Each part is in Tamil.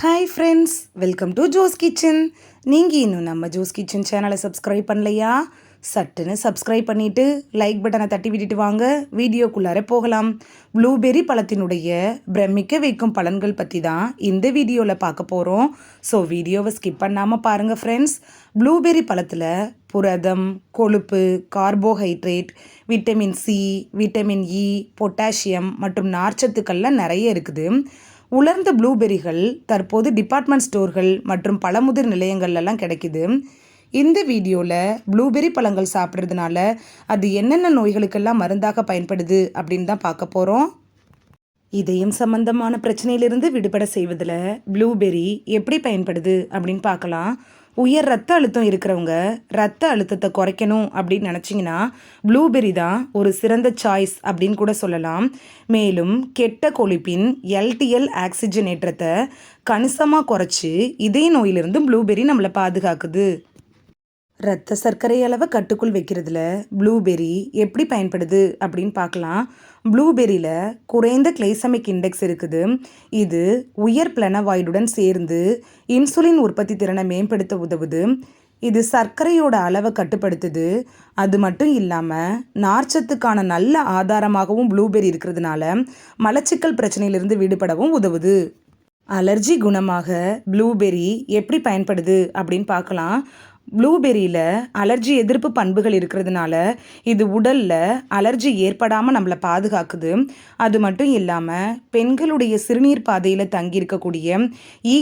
Hi friends welcome to Jo's kitchen நீங்கள் இன்னும் நம்ம ஜோஸ் கிச்சன் சேனலை சப்ஸ்கிரைப் பண்ணலையா? சட்டுன்னு சப்ஸ்கிரைப் பண்ணிவிட்டு லைக் பட்டனை தட்டி விட்டுட்டு வாங்க. வீடியோக்குள்ளார போகலாம். ப்ளூபெர்ரி பழத்தினுடைய பிரமிக்க வைக்கும் பலன்கள் பற்றி தான் இந்த வீடியோவில் பார்க்க போகிறோம் ஸோ வீடியோவை ஸ்கிப் பண்ணாமல் பாருங்கள் ஃப்ரெண்ட்ஸ் ப்ளூபெர்ரி பழத்தில் புரதம் கொழுப்பு carbohydrate vitamin C vitamin E potassium மற்றும் நார்ச்சத்துக்கள்லாம் நிறைய இருக்குது. உலர்ந்த ப்ளூபெரிகள் தற்போது டிபார்ட்மெண்ட் ஸ்டோர்கள் மற்றும் பழமுதிர் நிலையங்கள்லாம் கிடைக்குது. இந்த வீடியோவில் ப்ளூபெரி பழங்கள் சாப்பிட்றதுனால அது என்னென்ன நோய்களுக்கெல்லாம் மருந்தாக பயன்படுது அப்படின்னு தான் பார்க்க போகிறோம் இதயம் சம்பந்தமான பிரச்சனையிலிருந்து விடுபட செய்வதில் ப்ளூபெரி எப்படி பயன்படுது அப்படின்னு பார்க்கலாம். உயர் ரத்த அழுத்தம் இருக்கிறவங்க ரத்த அழுத்தத்தை குறைக்கணும் அப்படின்னு நினச்சிங்கன்னா ப்ளூபெர்ரி தான் ஒரு சிறந்த சாய்ஸ் அப்படின்னு கூட சொல்லலாம். மேலும் கெட்ட கொழுப்பின் எல்டிஎல் ஆக்சிஜனேற்றத்தை கணிசமாக குறைச்சி இதய நோயிலிருந்தும் ப்ளூபெரி நம்மளை பாதுகாக்குது. ரத்த சர்க்கரை அளவை கட்டுக்குள் வைக்கிறதுல ப்ளூபெர்ரி எப்படி பயன்படுது அப்படின்னு பார்க்கலாம். ப்ளூபெரியில் குறைந்த கிளைசமிக் இண்டெக்ஸ் இருக்குது. இது உயர் பிளனவாய்டுடன் சேர்ந்து இன்சுலின் உற்பத்தி திறனை மேம்படுத்த உதவுது. இது சர்க்கரையோட அளவை கட்டுப்படுத்துது. அது மட்டும் இல்லாமல் நார்ச்சத்துக்கான நல்ல ஆதாரமாகவும் ப்ளூபெர்ரி இருக்கிறதுனால மலச்சிக்கல் பிரச்சனையிலிருந்து விடுபடவும் உதவுது. அலர்ஜி குணமாக ப்ளூபெர்ரி எப்படி பயன்படுது அப்படின்னு பார்க்கலாம். ப்ளூபெரியில் அலர்ஜி எதிர்ப்பு பண்புகள் இருக்கிறதுனால இது உடலில் அலர்ஜி ஏற்படாமல் நம்மளை பாதுகாக்குது. அது மட்டும் இல்லாமல் பெண்களுடைய சிறுநீர் பாதையில் தங்கியிருக்கக்கூடிய e. ஈ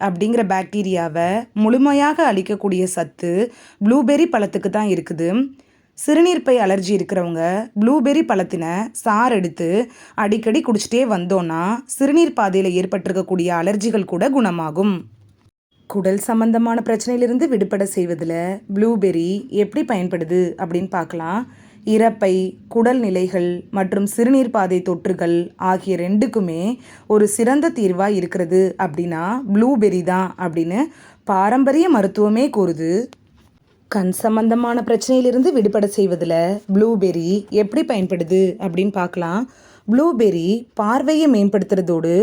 அப்படிங்கிற பாக்டீரியாவை முழுமையாக அழிக்கக்கூடிய சத்து ப்ளூபெரி பழத்துக்கு தான் இருக்குது. சிறுநீர்ப்பை அலர்ஜி இருக்கிறவங்க ப்ளூபெரி பழத்தினை சார் எடுத்து அடிக்கடி குடிச்சிட்டே வந்தோன்னா சிறுநீர் பாதையில் ஏற்பட்டிருக்கக்கூடிய அலர்ஜிகள் கூட குணமாகும். குடல் சம்பந்தமான பிரச்சனையிலிருந்து விடுபட செய்வதில் ப்ளூபெர்ரி எப்படி பயன்படுது அப்படின்னு பார்க்கலாம். இறப்பை குடல் நிலைகள் மற்றும் சிறுநீர் பாதை தொற்றுகள் ஆகிய ரெண்டுக்குமே ஒரு சிறந்த தீர்வாக இருக்கிறது அப்படின்னா ப்ளூபெர்ரி தான் அப்படின்னு பாரம்பரிய மருத்துவமே கூறுது. கண் சம்பந்தமான பிரச்சனையிலிருந்து விடுபட செய்வதில் ப்ளூபெர்ரி எப்படி பயன்படுது அப்படின்னு பார்க்கலாம். ப்ளூபெர்ரி பார்வையை மேம்படுத்துறதோடு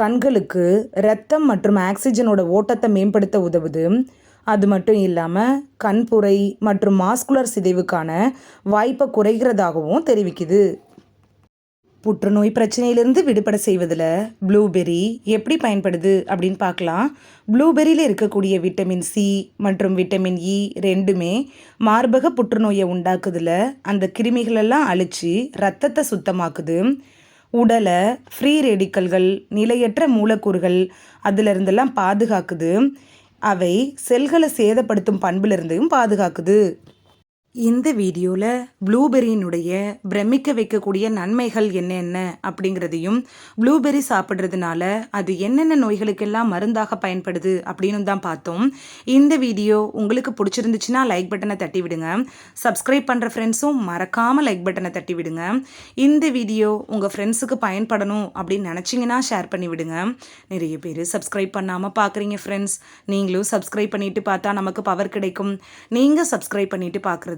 கண்களுக்கு ரத்தம் மற்றும் ஆக்சிஜனோட ஓட்டத்தை மேம்படுத்த உதவுது. அது மட்டும் இல்லாமல் கண்புரை மற்றும் மாஸ்குலர் சிதைவுக்கான வாய்ப்பை குறைகிறதாகவும் தெரிவிக்குது. புற்றுநோய் பிரச்சனையிலிருந்து விடுபட செய்வதில் ப்ளூபெர்ரி எப்படி பயன்படுது அப்படின்னு பார்க்கலாம். ப்ளூபெரியில் இருக்கக்கூடிய விட்டமின் சி மற்றும் விட்டமின் இ e ரெண்டுமே மார்பக புற்றுநோயை உண்டாக்குதில் அந்த கிருமிகளெல்லாம் அழித்து ரத்தத்தை சுத்தமாக்குது. உடலை ஃப்ரீ ரேடிக்கல்கள் நிலையற்ற மூலக்கூறுகள் அதிலிருந்தெல்லாம் பாதுகாக்குது. அவை செல்களை சேதப்படுத்தும் பண்பிலிருந்தையும் பாதுகாக்குது. இந்த வீடியோவில் ப்ளூபெரியினுடைய பிரமிக்க வைக்கக்கூடிய நன்மைகள் என்னென்ன அப்படிங்கிறதையும் ப்ளூபெரி சாப்பிட்றதுனால அது என்னென்ன நோய்களுக்கெல்லாம் மருந்தாக பயன்படுது அப்படின்னு தான் பார்த்தோம். இந்த வீடியோ உங்களுக்கு பிடிச்சிருந்துச்சுன்னா லைக் பட்டனை தட்டி விடுங்க. சப்ஸ்கிரைப் பண்ணுற ஃப்ரெண்ட்ஸும் மறக்காமல் லைக் பட்டனை தட்டி விடுங்க. இந்த வீடியோ உங்கள் ஃப்ரெண்ட்ஸுக்கு பயன்படணும் அப்படின்னு நினச்சிங்கன்னா ஷேர் பண்ணி விடுங்க. நிறைய பேர் சப்ஸ்கிரைப் பண்ணாமல் பார்க்குறீங்க ஃப்ரெண்ட்ஸ் நீங்களும் சப்ஸ்கிரைப் பண்ணிவிட்டு பார்த்தா நமக்கு பவர் கிடைக்கும். நீங்கள் சப்ஸ்கிரைப் பண்ணிவிட்டு பார்க்குறது